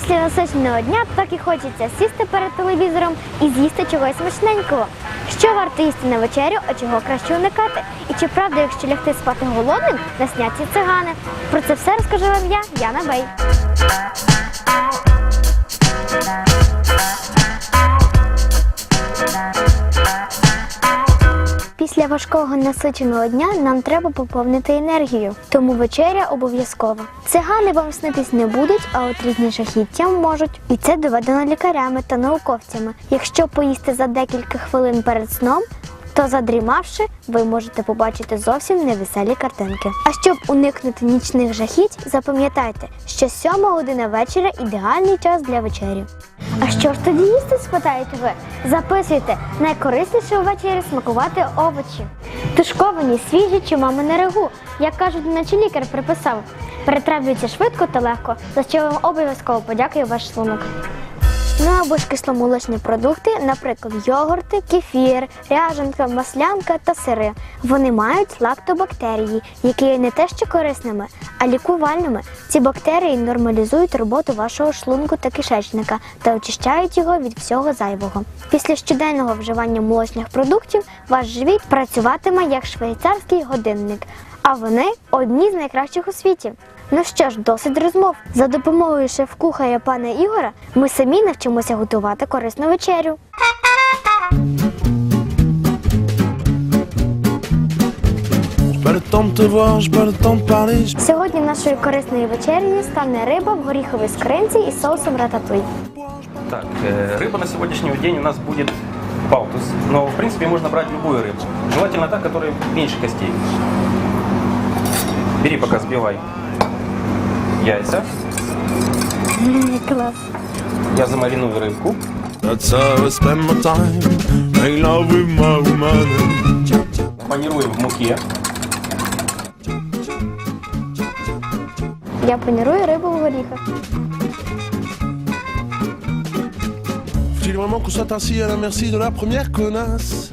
Після насиченого дня так і хочеться сісти перед телевізором і з'їсти чогось смачненького. Що варто їсти на вечерю, а чого краще уникати? І чи правда, якщо лягти спати голодним, насняться цигани? Про це все розкажу вам я, Яна Бей. Важкого насиченого дня нам треба поповнити енергію, тому вечеря обов'язкова. Цигани вам снитись не будуть, а от різні жахіття можуть. І це доведено лікарями та науковцями. Якщо поїсти за декілька хвилин перед сном, то задрімавши, ви можете побачити зовсім невеселі картинки. А щоб уникнути нічних жахіть, запам'ятайте, що 7 година вечора ідеальний час для вечері. А що ж тоді їсти, спитаєте ви? Записуйте найкорисніше ввечері смакувати овочі. Тушковані, свіжі чи мамине рагу. Як кажуть, наче лікар приписав. Перетравлюється швидко та легко, за що вам обов'язково подякую ваш шлунок. Ну або ж кисломолочні продукти, наприклад, йогурти, кефір, ряжанка, маслянка та сири. Вони мають лактобактерії, які є не те що корисними, а лікувальними. Ці бактерії нормалізують роботу вашого шлунку та кишечника та очищають його від всього зайвого. Після щоденного вживання молочних продуктів ваш живіт працюватиме як швейцарський годинник, а вони одні з найкращих у світі. Ну що ж, досить розмов. За допомогою шеф-кухаря пана Ігора ми самі навчимося готувати корисну вечерю. J'ai pas le temps de te voir, j'ai pas le temps de parler. j'ai Сьогодні нашою корисною вечерею стане риба в горіховій скринці із соусом рататуй. Так, э, рыба на сегодняшний день у нас будет палтус, но в принципе можно брать любую рыбу. Желательно та, которая меньше костей. Бери пока сбивай яйца. Клас. Я замариную рыбку. That's how I spend my time. Make love with my woman. В муке. Я панірую рибу в горіхах. Faut-il qu'on soit ainsi à la merci de la première connasse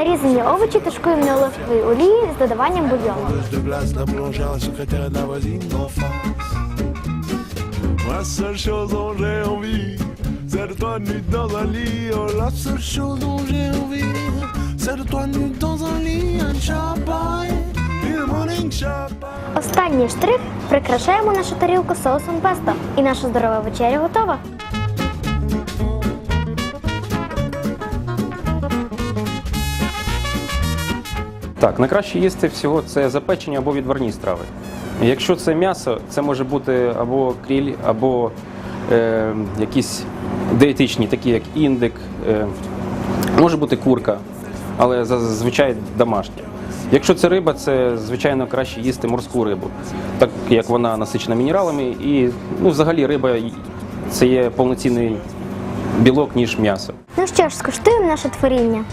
Нарізані овочі тушкуємо на оливковій олії з додаванням бульйону. Oh. Останній штрих прикрашаємо нашу тарілку соусом песто. І наша здорова вечеря готова. Так, найкраще їсти всього це запечені або відварні страви. Якщо це м'ясо, це може бути або кріль, або е, якісь диетичні, такі як індик, е, може бути курка, але зазвичай домашня. Якщо це риба, це звичайно краще їсти морську рибу, так як вона насичена мінералами, і ну, взагалі риба це є повноцінний білок, ніж м'ясо. Ну що ж, скуштуємо наше творіння.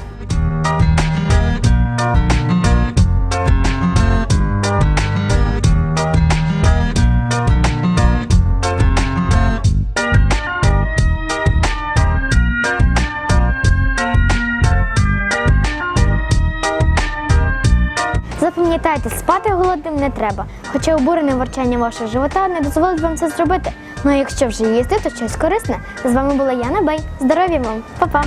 Запам'ятайте, спати голодним не треба, хоча обурене ворчання вашого живота не дозволить вам це зробити. Ну а якщо вже їсти, то щось корисне. З вами була Яна Бей. Здоров'я вам, Па-па!